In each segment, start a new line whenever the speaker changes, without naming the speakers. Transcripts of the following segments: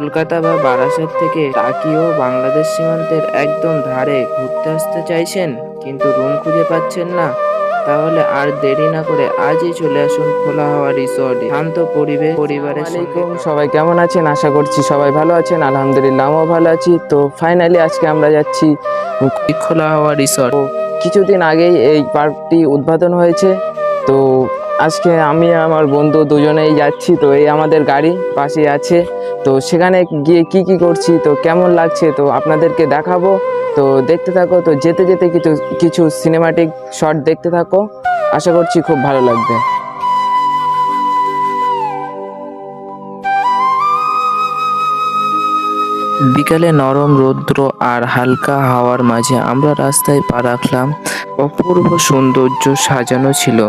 কলকাতা বা বারাসাত থেকে টাকি ও বাংলাদেশ সীমান্তের একদম ধারে ঘুরতে আসতে চাইছেন কিন্তু রুম খুঁজে পাচ্ছেন না। তাহলে আর দেরি না করে আজই চলে আসুন খোলা হাওয়া রিসর্টে। শান্ত পরিবেশ। পরিবারের সঙ্গে সবাই কেমন আছেন? আশা করছি সবাই ভালো আছেন। আলহামদুলিল্লাহ আমিও ভালো আছি। তো ফাইনালি আজকে আমরা যাচ্ছি খোলা হাওয়া রিসর্ট। কিছুদিন আগেই এই পার্কটি উদ্বোধন হয়েছে। তো আজকে আমি আমার বন্ধু দুজনেই যাচ্ছি, তো এই আমাদের গাড়ি পাশে আছে। তো সেখানে গিয়ে কি কি করছি, তো কেমন লাগছে, তো আপনাদেরকে দেখাবো। তো দেখতে থাকো, তো যেতে যেতে কিছু কিছু সিনেমাটিক শট দেখতে থাকো। আশা করছি খুব ভালো লাগবে। বিকালে নরম রৌদ্র আর হালকা হাওয়ার মাঝে আমরা রাস্তায় পা রাখলাম। অপূর্ব সৌন্দর্য সাজানো ছিল।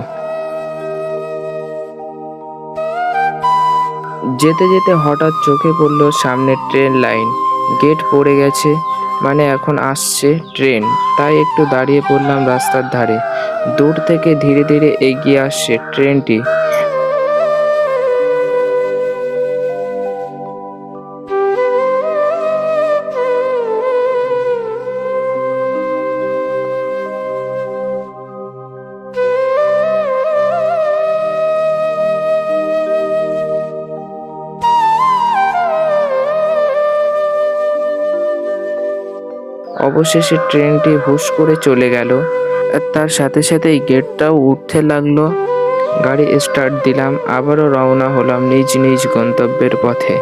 যেতে যেতে হঠাৎ চোখে পড়ল সামনে ট্রেন লাইন। গেট পড়ে গেছে মানে এখন আসছে ট্রেন। তাই একটু দাঁড়িয়ে পড়লাম রাস্তার ধারে। দূর থেকে ধীরে ধীরে এগিয়ে আসছে ট্রেনটি। অবশেষে ট্রেনটি হুশ করে চলে গেল। তার সাথে সাথেই গেটটাও উঠতে লাগল। গাড়ি স্টার্ট দিলাম, আবারও রওনা হলাম নিজ নিজ গন্তব্যের পথে।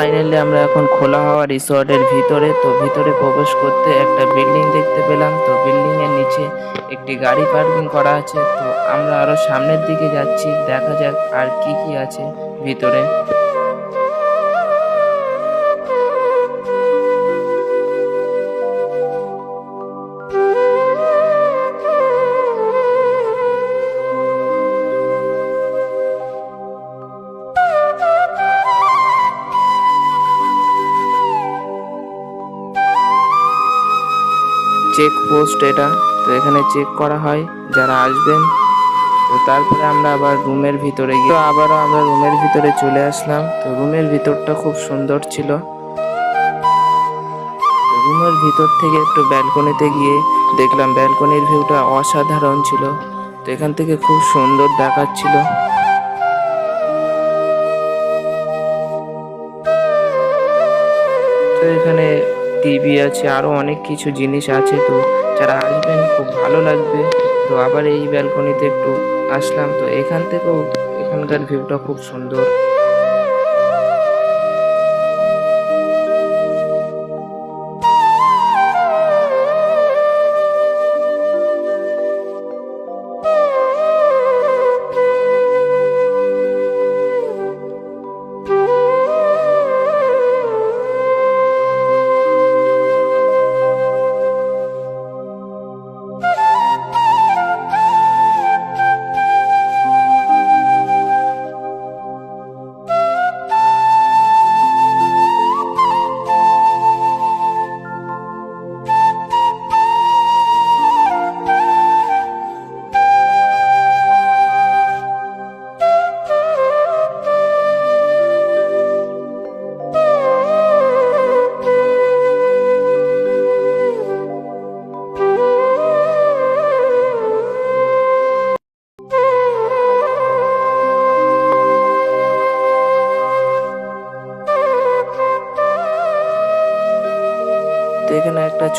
ফাইনালি আমরা এখন খোলা হওয়া রিসর্টের ভিতরে, তো ভিতরে প্রবেশ করতে একটা বিল্ডিং দেখতে পেলাম। তো বিল্ডিং এর নিচে একটি গাড়ি পার্কিং করা আছে। তো আমরা আরও সামনের দিকে যাচ্ছি, দেখা যাক আর কি কি আছে ভিতরে। চেক পোস্ট এটা। তো এখানে চেক করা হয় যারা আসবেন। তো তারপরে আমরা আবার রুমের ভিতরে গিয়ে আবারও আমরা রুমের ভিতরে চলে আসলাম। তো রুমের ভিতরটা খুব সুন্দর ছিল। রুমের ভিতর থেকে একটু ব্যালকনিতে গিয়ে দেখলাম ব্যালকনির ভিউটা অসাধারণ ছিল। তো এখান থেকে খুব সুন্দর দেখাচ্ছিল। তো এখানে টিভি আছে আরও অনেক কিছু জিনিস আছে তো যারা আসবেন, খুব ভালো লাগবে। তো আবার এই ব্যালকনিতে একটু আসলাম। তো এখান থেকেও এখানকার ভিউটা খুব সুন্দর।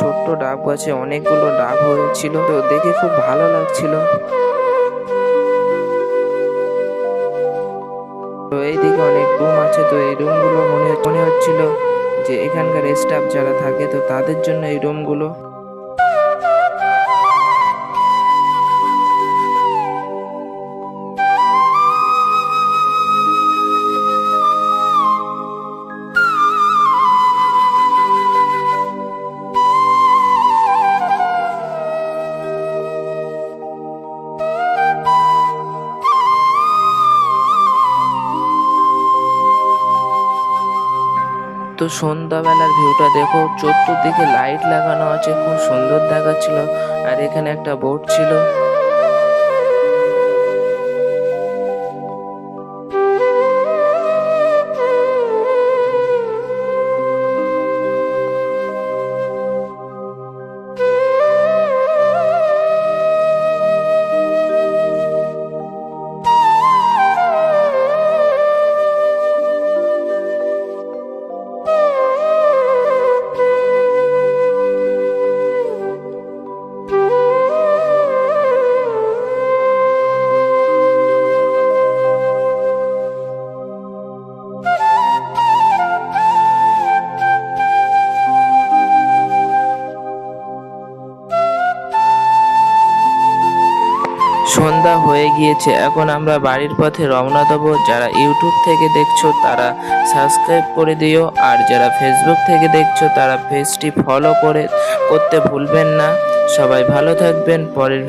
ছোট্ট ডাব গাছে অনেকগুলো ডাব হয়েছিল, তো দেখে খুব ভালো লাগছিল। তো এইদিকে অনেক রুম আছে, তো এই রুমগুলো মনে মনে হচ্ছিল যে এখানকার স্টাফ যারা থাকে, তো তাদের জন্য এই রুমগুলো। কিন্তু সন্ধ্যাবেলার ভিউটা দেখো, চতুর্দিকে লাইট লাগানো আছে, খুব সুন্দর দেখাচ্ছিল। আর এখানে একটা বোর্ড ছিল। সন্ধ্যা হয়ে গিয়েছে। এখন আমরা বাড়ির পথে রওনা দেবো। যারা ইউটিউব থেকে দেখছ, তারা সাবস্ক্রাইব করে দিও। আর যারা ফেসবুক থেকে দেখছ, তারা পেজটি ফলো করে করতে ভুলবেন না। সবাই ভালো থাকবেন। পরের